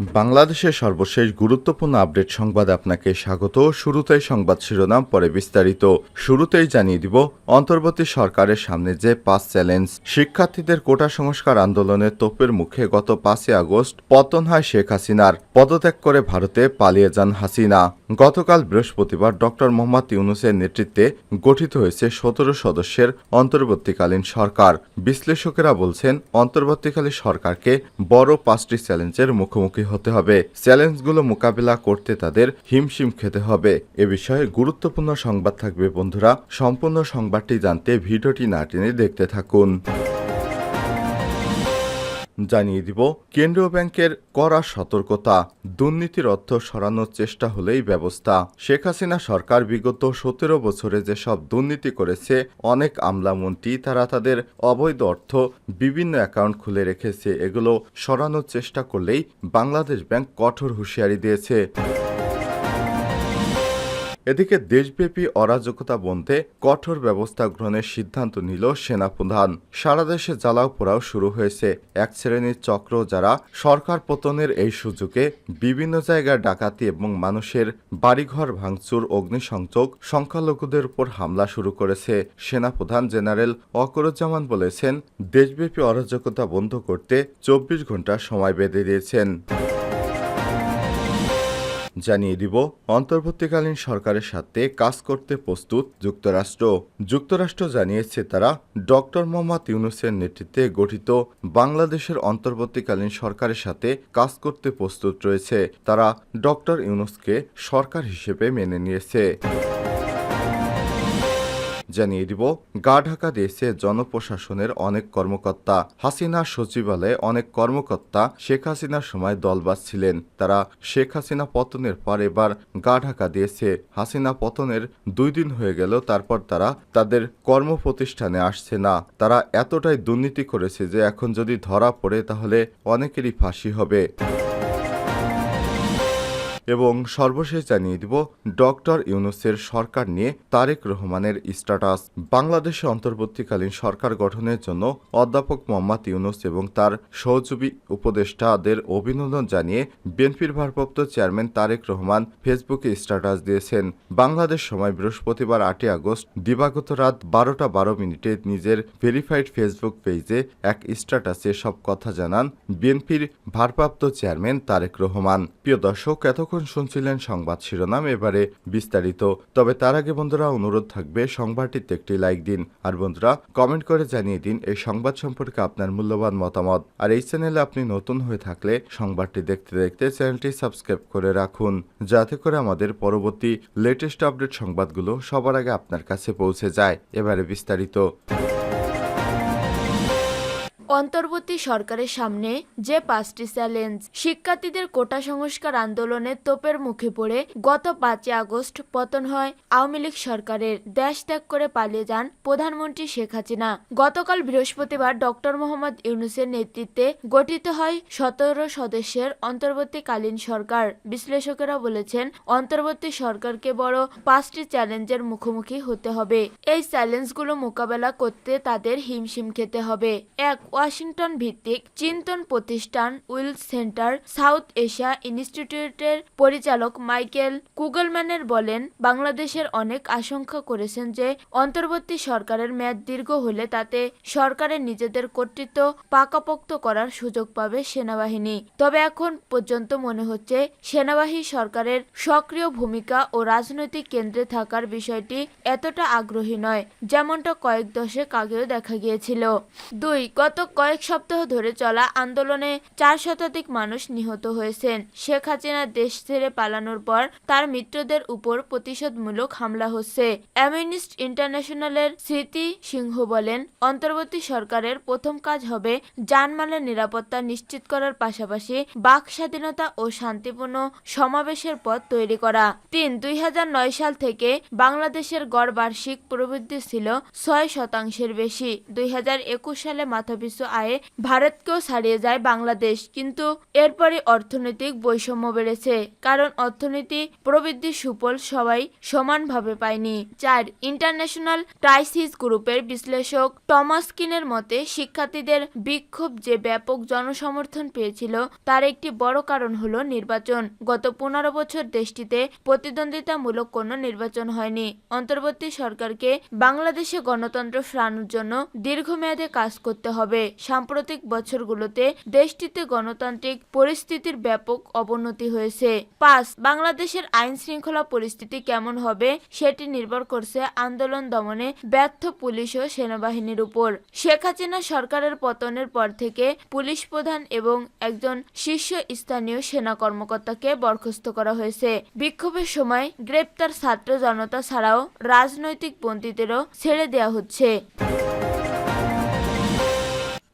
বাংলাদেশের সর্বশেষ গুরুত্বপূর্ণ আপডেট সংবাদে আপনাকে স্বাগত। শুরুতেই সংবাদ শিরোনাম, পরে বিস্তারিত। শুরুতেই জানিয়ে দিব, অন্তর্বর্তী সরকারের সামনে যে পাঁচ চ্যালেঞ্জ, শিক্ষার্থীদের কোটা সংস্কার আন্দোলনের তোপের মুখে গত পাঁচই আগস্ট পতন হয় শেখ হাসিনার। পদত্যাগ করে ভারতে পালিয়ে যান হাসিনা। গতকাল বৃহস্পতিবার ডক্টর মোহাম্মদ ইউনুসের নেতৃত্বে গঠিত হয়েছে সতেরো সদস্যের অন্তর্বর্তীকালীন সরকার। বিশ্লেষকেরা বলছেন, অন্তর্বর্তীকালীন সরকারকে বড় পাঁচটি চ্যালেঞ্জের মুখোমুখি হতে হবে। চ্যালেঞ্জগুলো মোকাবেলা করতে তাদের হিমশিম খেতে হবে। এ বিষয়ে গুরুত্বপূর্ণ সংবাদ থাকবে বন্ধুরা। সম্পূর্ণ সংবাদটি জানতে ভিডিওটি না টেনে দেখতে থাকুন। জানিয়ে দিব, কেন্দ্রীয় ব্যাংকের কড়া সতর্কতা, দুর্নীতির অর্থ সরানোর চেষ্টা হলেই ব্যবস্থা। শেখ হাসিনা সরকার বিগত সতেরো বছরে যেসব দুর্নীতি করেছে, অনেক আমলামন্ত্রী তারা তাদের অবৈধ অর্থ বিভিন্ন অ্যাকাউন্ট খুলে রেখেছে। এগুলো সরানোর চেষ্টা করলেই বাংলাদেশ ব্যাংক কঠোর হুঁশিয়ারি দিয়েছে। এদিকে দেশব্যাপী অরাজকতা বন্ধে কঠোর ব্যবস্থা গ্রহণের সিদ্ধান্ত নিল সেনাপ্রধান। সারা দেশে জ্বালাও পোড়াও শুরু হয়েছে। এক শ্রেণির চক্র যারা সরকার পতনের এই সুযোগে বিভিন্ন জায়গায় ডাকাতি এবং মানুষের বাড়িঘর ভাঙচুর, অগ্নিসংযোগ, সংখ্যালঘুদের উপর হামলা শুরু করেছে। সেনাপ্রধান জেনারেল অকরুজ্জামান বলেছেন, দেশব্যাপী অরাজকতা বন্ধ করতে চব্বিশ ঘণ্টা সময় বেঁধে দিয়েছেন। জানিয়ে দিব, অন্তর্বর্তীকালীন সরকারের সাথে কাজ করতে প্রস্তুত যুক্তরাষ্ট্র। যুক্তরাষ্ট্র জানিয়েছে তারা, ডক্টর মোহাম্মদ ইউনুসের নেতৃত্বে গঠিত বাংলাদেশের অন্তর্বর্তীকালীন সরকারের সাথে কাজ করতে প্রস্তুত রয়েছে। তারা ডক্টর ইউনুসকে সরকার হিসেবে মেনে নিয়েছে। জানিয়ে দিব, গা ঢাকা দিয়েছে জনপ্রশাসনের অনেক কর্মকর্তা। হাসিনার সচিবালয়ে অনেক কর্মকর্তা শেখ হাসিনার সময় দলবাজ ছিলেন তারা শেখ হাসিনা পতনের পর এবার গা ঢাকা দিয়েছে। হাসিনা পতনের দুই দিন হয়ে গেল, তারপর তারা তাদের কর্মপ্রতিষ্ঠানে আসছে না। তারা এতটাই দুর্নীতি করেছে যে এখন যদি ধরা পড়ে তাহলে অনেকেরই ফাঁসি হবে। এবং সর্বশেষ জানিয়ে দিব, ডক্টর ইউনুসের সরকার নিয়ে তারেক রহমানের স্ট্যাটাস। বাংলাদেশে অন্তর্বর্তীকালীন সরকার গঠনের জন্য অধ্যাপক মোহাম্মদ ইউনুস এবং তার সহযোগী উপদেষ্টাদের অভিনন্দন জানিয়ে বিএনপির ভারপ্রাপ্ত চেয়ারম্যান তারেক রহমান ফেসবুকে স্ট্যাটাস দিয়েছেন। বাংলাদেশ সময় বৃহস্পতিবার আটই আগস্ট, দিবাগত রাত বারোটা বারো মিনিটে নিজের ভেরিফাইড ফেসবুক পেজে এক স্ট্যাটাসে সব কথা জানান বিএনপির ভারপ্রাপ্ত চেয়ারম্যান তারেক রহমান। প্রিয় দর্শক, এতক্ষণ শুনছিলেন সংবাদ শিরোনাম, এবারে বিস্তারিত। তবে তার আগে বন্ধুরা, অনুরোধ থাকবে, সংবাদটিতে একটি লাইক দিন। আর বন্ধুরা, কমেন্ট করে জানিয়ে দিন এই সংবাদ সম্পর্কে আপনার মূল্যবান মতামত। আর এই চ্যানেলে আপনি নতুন হয়ে থাকলে সংবাদটি দেখতে দেখতে চ্যানেলটি সাবস্ক্রাইব করে রাখুন, যাতে করে আমাদের পরবর্তী লেটেস্ট আপডেট সংবাদগুলো সবার আগে আপনার কাছে পৌঁছে যায়। এবারে বিস্তারিত। অন্তর্বর্তী সরকারের সামনে যে পাঁচটি চ্যালেঞ্জ, শিক্ষার্থীদের কোটা সংস্কার আন্দোলনের তোপের মুখে পড়ে গত পাঁচই আগস্ট পতন হয় আওয়ামী লীগ সরকারের। দেশ ত্যাগ করে পালিয়ে যান প্রধানমন্ত্রী শেখ হাসিনা। গতকাল বৃহস্পতিবার ডক্টর মোহাম্মদ ইউনুসের নেতৃত্বে গঠিত হয় সতেরো সদস্যের অন্তর্বর্তীকালীন সরকার। বিশ্লেষকেরা বলেছেন, অন্তর্বর্তী সরকারকে বড় পাঁচটি চ্যালেঞ্জের মুখোমুখি হতে হবে। এই চ্যালেঞ্জগুলো মোকাবেলা করতে তাদের হিমশিম খেতে হবে। এক ওয়াশিংটন ভিত্তিক চিন্তন প্রতিষ্ঠান উইল সেন্টার সাউথ এশিয়া ইনস্টিটিউটের পরিচালক মাইকেল কুগলম্যানের বলেন, বাংলাদেশের অনেক আশঙ্কা করেছেন যে অন্তর্বর্তী সরকারের মেয়াদ দীর্ঘ হলে তাতে সরকারের নিজেদের কর্তৃত্ব পাকাপোক্ত করার সুযোগ পাবে সেনাবাহিনী। তবে এখন পর্যন্ত মনে হচ্ছে সেনাবাহিনী সরকারের সক্রিয় ভূমিকা ও রাজনৈতিক কেন্দ্রে থাকার বিষয়টি এতটা আগ্রহী নয়, যেমনটা কয়েক দশক আগেও দেখা গিয়েছিল। দুই, গত কয়েক সপ্তাহ ধরে চলা আন্দোলনে চার শতাধিক মানুষ নিহত হয়েছেন। শেখ হাসিনা দেশ ছেড়ে পালানোর পর তার মিত্রদের উপর প্রতিশোধমূলক হামলা হচ্ছে। অ্যামিনিস্ট ইন্টারন্যাশনালের স্মৃতি সিংহ বলেন, অন্তর্বর্তী সরকারের প্রথম কাজ হবে জানমালের নিরাপত্তা নিশ্চিত করার পাশাপাশি বাক স্বাধীনতা ও শান্তিপূর্ণ সমাবেশের পথ তৈরি করা। তিন, দুই নয় সাল থেকে বাংলাদেশের গড় বার্ষিক প্রবৃদ্ধি ছিল ছয় শতাংশের বেশি। দুই হাজার একুশ সালে মাথাপিছু পিছু আয়ে ভারতকেও ছাড়িয়ে যায় বাংলাদেশ। কিন্তু এরপরে অর্থনৈতিক বৈষম্য বেড়েছে, কারণ অর্থনীতি প্রবৃদ্ধির সুফল সবাই সমানভাবে পায়নি। চার, ইন্টারন্যাশনাল ক্রাইসিস গ্রুপের বিশ্লেষক টমাস কিনের মতে, শিক্ষার্থীদের বিক্ষোভ যে ব্যাপক জনসমর্থন পেয়েছিল, তার একটি বড় কারণ হল নির্বাচন। গত পনেরো বছর দেশটিতে প্রতিদ্বন্দ্বিতামূলক কোনো নির্বাচন হয়নি। অন্তর্বর্তী সরকারকে বাংলাদেশে গণতন্ত্র ফেরানোর জন্য দীর্ঘমেয়াদে কাজ করতে হবে। সাম্প্রতিক বছরগুলোতে দেশটিতে গণতান্ত্রিক পরিস্থিতির ব্যাপক অবনতি হয়েছে। পাঁচ, বাংলাদেশের আইন শৃঙ্খলা পরিস্থিতি কেমন হবে সেটি নির্ভর করছে আন্দোলন দমনে ব্যর্থ পুলিশ ও সেনাবাহিনীর উপর। শেখ হাসিনা সরকারের পতনের পর থেকে পুলিশ প্রধান এবং একজন শীর্ষ স্থানীয় সেনা কর্মকর্তাকে বরখাস্ত করা হয়েছে। বিক্ষোভের সময় গ্রেপ্তার ছাত্র জনতা ছাড়াও রাজনৈতিক বন্দীদেরও ছেড়ে দেওয়া হচ্ছে।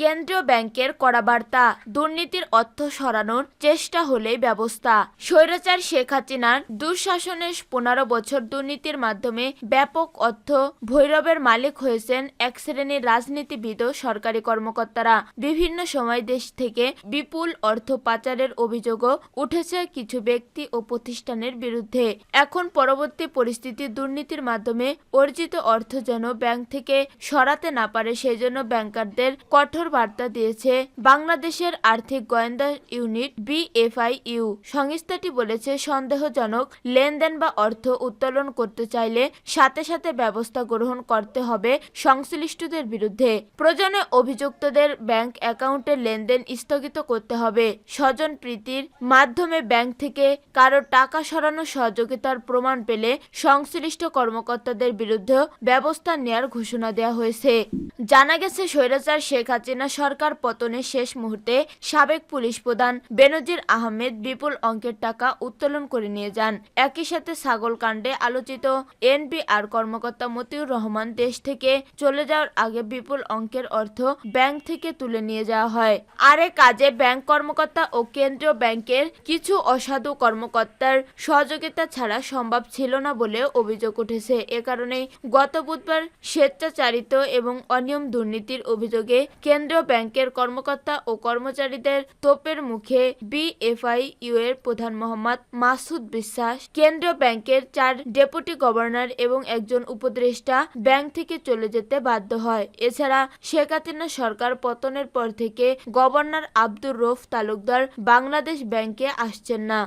কেন্দ্রীয় ব্যাংকের কড়া বার্তা দুর্নীতির অর্থ সরানোর চেষ্টা হলেই ব্যবস্থা। স্বৈরাচার শেখ হাসিনার দুঃশাসনের পনেরো বছর দুর্নীতির মাধ্যমে ব্যাপক অর্থ ভৈরবের মালিক হয়েছেন এক শ্রেণির রাজনীতিবিদ সরকারি কর্মকর্তারা। বিভিন্ন সময় দেশ থেকে বিপুল অর্থ পাচারের অভিযোগও উঠেছে কিছু ব্যক্তি ও প্রতিষ্ঠানের বিরুদ্ধে। এখন পরবর্তী পরিস্থিতি দুর্নীতির মাধ্যমে অর্জিত অর্থ যেন ব্যাংক থেকে সরাতে না পারে সেই জন্য ব্যাংকারদের কঠোর বার্তা দিয়েছে বাংলাদেশের আর্থিক গোয়েন্দা ইউনিট বিএফআইইউ। সংস্থাটি বলেছে, সন্দেহজনক লেনদেন বা অর্থ উত্তোলন করতে চাইলে সাথে সাথে ব্যবস্থা গ্রহণ করতে হবে সংশ্লিষ্টদের বিরুদ্ধে। প্রয়োজনে অভিযুক্তদের ব্যাংক অ্যাকাউন্টের লেনদেন স্থগিত করতে হবে। স্বজন প্রীতির মাধ্যমে ব্যাংক থেকে কারও টাকা সরানোর সহযোগিতার প্রমাণ পেলে সংশ্লিষ্ট কর্মকর্তাদের বিরুদ্ধেও ব্যবস্থা নেয়ার ঘোষণা দেওয়া হয়েছে। জানা গেছে, স্বৈরাচার শেখ হাসিনা সরকার পতনের শেষ মুহূর্তে সাবেক পুলিশ প্রধান বেনজির আহমেদ বিপুল অঙ্কের টাকা উত্তোলন করে নিয়ে যান। একই সাথে ছাগল কাণ্ডে আলোচিত এনবিআর কর্মকর্তা মতিউর রহমান দেশ থেকে চলে যাওয়ার আগে বিপুল অঙ্কের অর্থ ব্যাংক থেকে তুলে নিয়ে যাওয়া হয়। আর কাজে ব্যাংক কর্মকর্তা ও কেন্দ্রীয় ব্যাংকের কিছু অসাধু কর্মকর্তার সহযোগিতা ছাড়া সম্ভব ছিল না বলে অভিযোগ উঠেছে। এ কারণেই গত বুধবার স্বেচ্ছাচারিত এবং অনিয়ম দুর্নীতির অভিযোগে কেন্দ্রীয় ব্যাংকের কর্মকর্তা ও কর্মচারীদের তোপের মুখে বিএফআইইউ এর প্রধান মোহাম্মদ মাসুদ বিশ্বাস, কেন্দ্রীয় ব্যাংকের চার ডেপুটি গভর্নর এবং একজন উপদেষ্টা ব্যাংক থেকে চলে যেতে বাধ্য হয়। এছাড়া শেখ হাসিনা সরকার পতনের পর থেকে গভর্নর আব্দুর রৌফ তালুকদার বাংলাদেশ ব্যাংকে আসছেন না।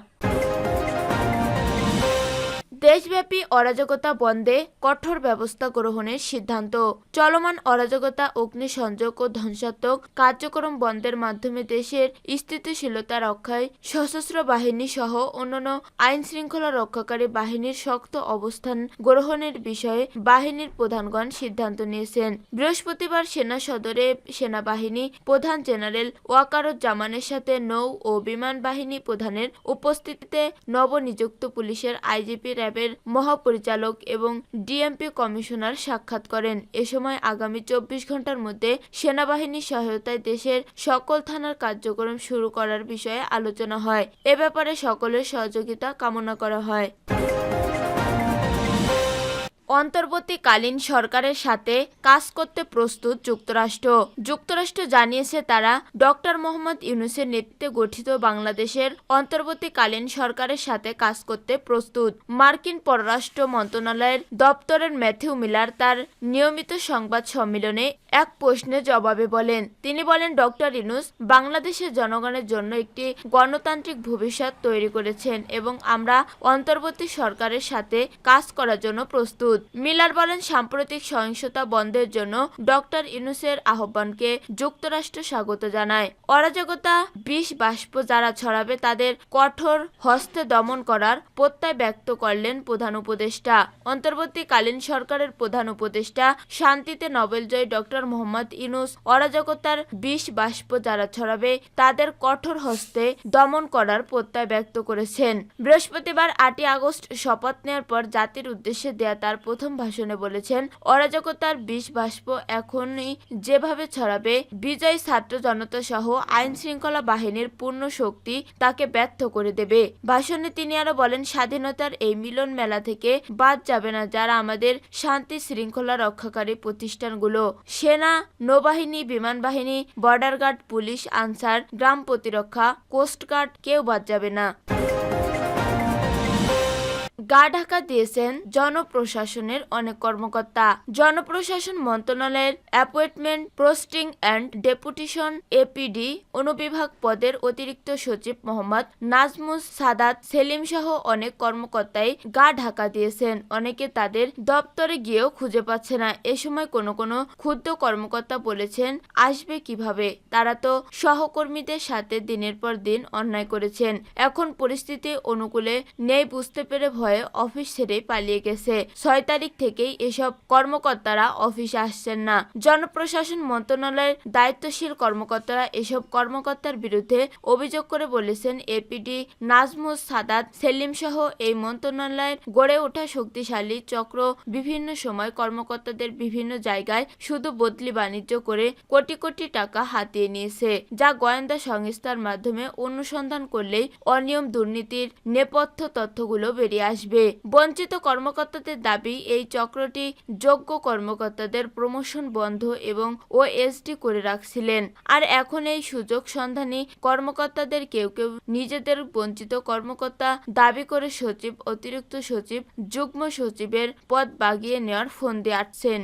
দেশব্যাপী অরাজকতা বন্ধে কঠোর ব্যবস্থা গ্রহণের সিদ্ধান্ত। চলমান অরাজকতা, অগ্নিসংযোগ ও ধ্বংসাত্মক কার্যক্রম বন্ধের মাধ্যমে দেশের স্থিতিশীলতা রক্ষায় সশস্ত্র বাহিনী সহ অন্যান্য আইন শৃঙ্খলা রক্ষাকারী বাহিনীর শক্ত অবস্থান গ্রহণের বিষয়ে বাহিনীর প্রধানগণ সিদ্ধান্ত নিয়েছেন। বৃহস্পতিবার সেনা সদরে সেনাবাহিনী প্রধান জেনারেল ওয়াকারুজ্জামানের সাথে নৌ ও বিমান বাহিনী প্রধানের উপস্থিতিতে নবনিযুক্ত পুলিশের আইজিপি র্যাবের মহাপরিচালক এবং ডিএমপি কমিশনার সাক্ষাৎ করেন। এ সময় আগামী চব্বিশ ঘণ্টার মধ্যে সেনাবাহিনীর সহায়তায় দেশের সকল থানার কার্যক্রম শুরু করার বিষয়ে আলোচনা হয়। এ ব্যাপারে সকলের সহযোগিতা কামনা করা হয়। অন্তর্বর্তীকালীন সরকারের সাথে কাজ করতে প্রস্তুত যুক্তরাষ্ট্র। যুক্তরাষ্ট্র জানিয়েছে তারা ডক্টর মোহাম্মদ ইউনুসের নেতৃত্বে গঠিত বাংলাদেশের অন্তর্বর্তীকালীন সরকারের সাথে কাজ করতে প্রস্তুত। মার্কিন পররাষ্ট্র মন্ত্রণালয়ের দপ্তরের ম্যাথিউ মিলার তার নিয়মিত সংবাদ সম্মেলনে এক প্রশ্নের জবাবে বলেন, তিনি বলেন, ডক্টর ইউনুস বাংলাদেশের জনগণের জন্য একটি গণতান্ত্রিক ভবিষ্যৎ তৈরি করেছেন এবং আমরা অন্তর্বর্তী সরকারের সাথে কাজ করার জন্য প্রস্তুত। মিলার বলেন, সাম্প্রতিক সহিংসতা বন্ধের জন্য ডক্টর ইউনুসের আহ্বানকে যুক্তরাষ্ট্র স্বাগত জানায়। অরাজকতা, বিষ বাষ্প যারা ছড়াবে তাদের কঠোর হস্তে দমন করার প্রত্যয় ব্যক্ত করলেন প্রধান উপদেষ্টা। অন্তর্বর্তীকালীন সরকারের প্রধান উপদেষ্টা শান্তিতে নোবেলজয়ী ডক্টর মোহাম্মদ ইনুস অরাজকতার বিষ বাষ্প যারা ছড়াবে তাদের কঠোর হস্তে দমন করার প্রত্যয় ব্যক্ত করেছেন। বৃহস্পতিবার আটই আগস্ট শপথ নেওয়ার পর জাতির উদ্দেশ্যে দেয়া তার প্রথম ভাষণে বলেছেন, অরাজকতার বিষ বাষ্প এখনই যেভাবে ছড়াবে, বিজয় ছাত্র জনতা সহ আইন শৃঙ্খলা বাহিনীর পূর্ণ শক্তি তাকে ব্যর্থ করে দেবে। ভাষণে তিনি আরও বলেন, স্বাধীনতার এই মিলন মেলা থেকে বাদ যাবে না যারা আমাদের শান্তি শৃঙ্খলা রক্ষাকারী প্রতিষ্ঠানগুলো। সেনা, নৌবাহিনী, বিমান বাহিনী, বর্ডার গার্ড, পুলিশ, আনসার, গ্রাম প্রতিরক্ষা কোস্টগার্ড কেউ বাদ যাবে না। গা ঢাকা দিয়েছেন জনপ্রশাসনের অনেক কর্মকর্তা। জনপ্রশাসন মন্ত্রণালয়ের appointment, posting and deputation APD অনুবিভাগ পদের অতিরিক্ত সচিব মোহাম্মদ নাজমুস সাদাত সেলিম সহ অনেক কর্মকর্তাই গা ঢাকা দিয়েছেন। অনেকে তাদের দপ্তরে গিয়েও খুঁজে পাচ্ছে না। এ সময় কোনো কোনো ক্ষুদ্র কর্মকর্তা বলেছেন, আসবে কীভাবে? তারা তো সহকর্মীদের সাথে দিনের পর দিন অন্যায় করেছেন। এখন পরিস্থিতি অনুকূলে নেই বুঝতে পেরে ভয়ে অফিস ছেড়ে পালিয়ে গেছে। ছয় তারিখ থেকেই এসব কর্মকর্তারা অফিস আসছেন না। জনপ্রশাসন মন্ত্রণালয়ের দায়িত্বশীল কর্মকর্তারা এসব কর্মকর্তার বিরুদ্ধে অভিযোগ করে বলেছেন এপিডি নাজমুস সাদাত সেলিম সহ এই মন্ত্রণালয়ের গড়ে ওঠা শক্তিশালী চক্র বিভিন্ন সময় কর্মকর্তাদের বিভিন্ন জায়গায় শুধু বদলি বাণিজ্য করে কোটি কোটি টাকা হাতিয়ে নিয়েছে, যা গোয়েন্দা সংস্থার মাধ্যমে অনুসন্ধান করলেই অনিয়ম দুর্নীতির নেপথ্য তথ্যগুলো বেরিয়ে আসবে। বঞ্চিত কর্মকর্তাদের দাবি, এই চক্রটি যোগ্য কর্মকর্তাদের প্রমোশন বন্ধ এবং ও ওএসডি করে রাখছিলেন। আর এখন এই সুযোগ সন্ধানী কর্মকর্তাদের কেউ কেউ নিজেদের বঞ্চিত কর্মকর্তা দাবি করে সচিব, অতিরিক্ত সচিব, যুগ্ম সচিবের পদ বাগিয়ে নেওয়ার ফোন দিয়ে আসছেন